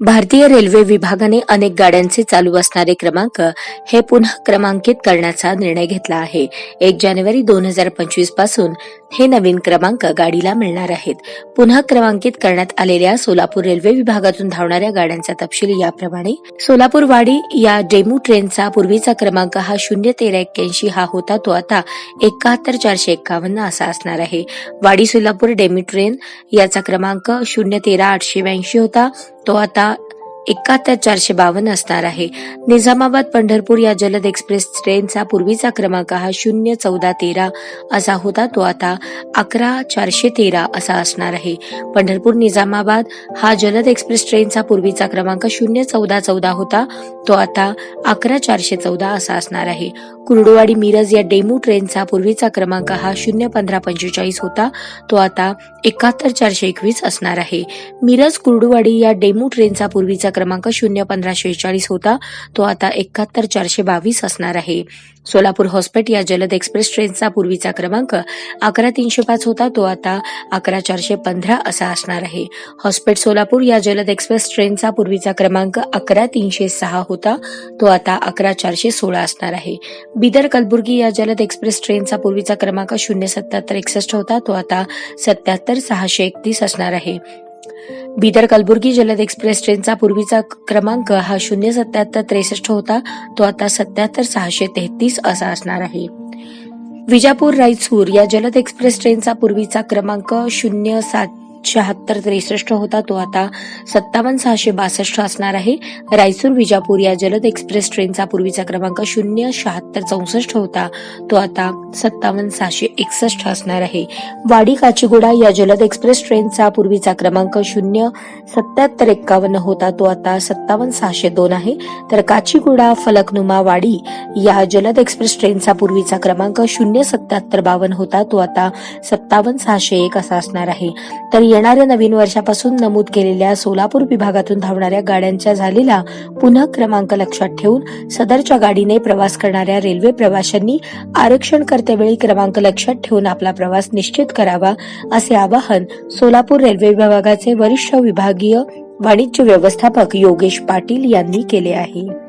भारतीय रेल्वे विभागाने अनेक गाड्यांचे चालू असणारे क्रमांक हे पुन्हा क्रमांकित करण्याचा निर्णय घेतला आहे. एक जानेवारी दोन हजार पंचवीसपासून हे नवीन क्रमांक गाडीला मिळणार आहेत. पुन्हा क्रमांकित करण्यात आलेल्या सोलापूर रेल्वे विभागातून धावणाऱ्या गाड्यांचा तपशील याप्रमाणे सोलापूर वाडी या डेमू ट्रेनचा पूर्वीचा क्रमांक हा शून्य तेरा एक्क्याऐंशी हा होता तो आता एकाहत्तर चारशे एक्कावन्न असा असणार आहे. वाडी सोलापूर डेमू ट्रेन याचा क्रमांक शून्य तेरा आठशे ब्याऐंशी होता तो आता एकाहत्तर चारशे बावन्न असणार आहे. निझामाबाद पंढरपूर या जलद एक्सप्रेस ट्रेनचा पूर्वीचा क्रमांक हा शून्य चौदा तेरा असा होता तो आता अकरा चारशे तेरा असा असणार आहे. पंढरपूर निझामाबाद हा जलद एक्सप्रेस ट्रेनचा पूर्वीचा क्रमांक शून्य चौदा चौदा होता तो आता अकरा चारशे चौदा असा असणार आहे. कुर्डुवाडी मिरज या डेमू ट्रेनचा पूर्वीचा क्रमांक हा शून्य पंधरा पंचेचाळीस होता तो आता एकाहत्तर चारशे एकवीस असणार आहे. मिरज कुर्डुवाडी या डेमू ट्रेनचा पूर्वीचा क्रमांक शून्य पंधरा शेहेचाळीस होता. तो आता एकाहत्तर चारशे बावीस असणार आहे. सोलापूर हॉस्पेट या जलद एक्सप्रेस ट्रेनचा पूर्वीचा क्रमांक अकरा तीनशे पाच होता. तो आता अकरा चारशे पंधरा असा असणार आहे. हॉस्पेट सोलापूर या जलद एक्सप्रेस ट्रेनचा पूर्वीचा क्रमांक अकरा तीनशे सहा होता. तो आता अकरा चारशे सोळा असणार आहे. बिदर कलबुर्गी या जलद एक्सप्रेस ट्रेनचा पूर्वीचा क्रमांक शून्य सत्याहत्तर एकसष्ट होता. तो आता सत्याहत्तर सहाशे एकतीस असणार आहे. बिदर कलबुर्गी जलद एक्सप्रेस ट्रेनचा पूर्वीचा क्रमांक हा शून्य सत्याहत्तर त्रेसष्ट होता. तो आता सत्याहत्तर सहाशे तेहतीस असा असणार आहे. विजापूर रायचूर या जलद एक्सप्रेस ट्रेनचा पूर्वीचा क्रमांक शून्य सात शहात्तर त्रेसष्ट होता तो आता सत्तावन्न सहाशे बासष्ट असणार आहे. रायचूर विजापूर या जलद एक्सप्रेस ट्रेनचा पूर्वीचा क्रमांक शून्य शहात्तर चौसष्ट होता. तो आता सत्तावन्न सहाशे एकसष्ट असणार आहे. वाडी काचीगुडा या जलद एक्सप्रेस ट्रेनचा पूर्वीचा क्रमांक शून्य सत्याहत्तर एक्कावन्न होता. तो आता सत्तावन्न सहाशे दोन आहे. तर काचीगुडा फलकनुमा वाडी या जलद एक्सप्रेस ट्रेनचा पूर्वीचा क्रमांक शून्य सत्याहत्तर बावन्न होता. तो आता सत्तावन्न सहाशे एक असा असणार आहे. तर येणाऱ्या नवीन वर्षापासून नमूद केलेल्या सोलापूर विभागातून धावणाऱ्या गाड्यांच्या झालेला पुन्हा क्रमांक लक्षात ठेवून सदरच्या गाडीने प्रवास करणाऱ्या रेल्वे प्रवाशांनी आरक्षण करतेवेळी क्रमांक लक्षात ठेवून आपला प्रवास निश्चित करावा असे आवाहन सोलापूर रेल्वे विभागाचे वरिष्ठ विभागीय वाणिज्य व्यवस्थापक योगेश पाटील यांनी केले आहे.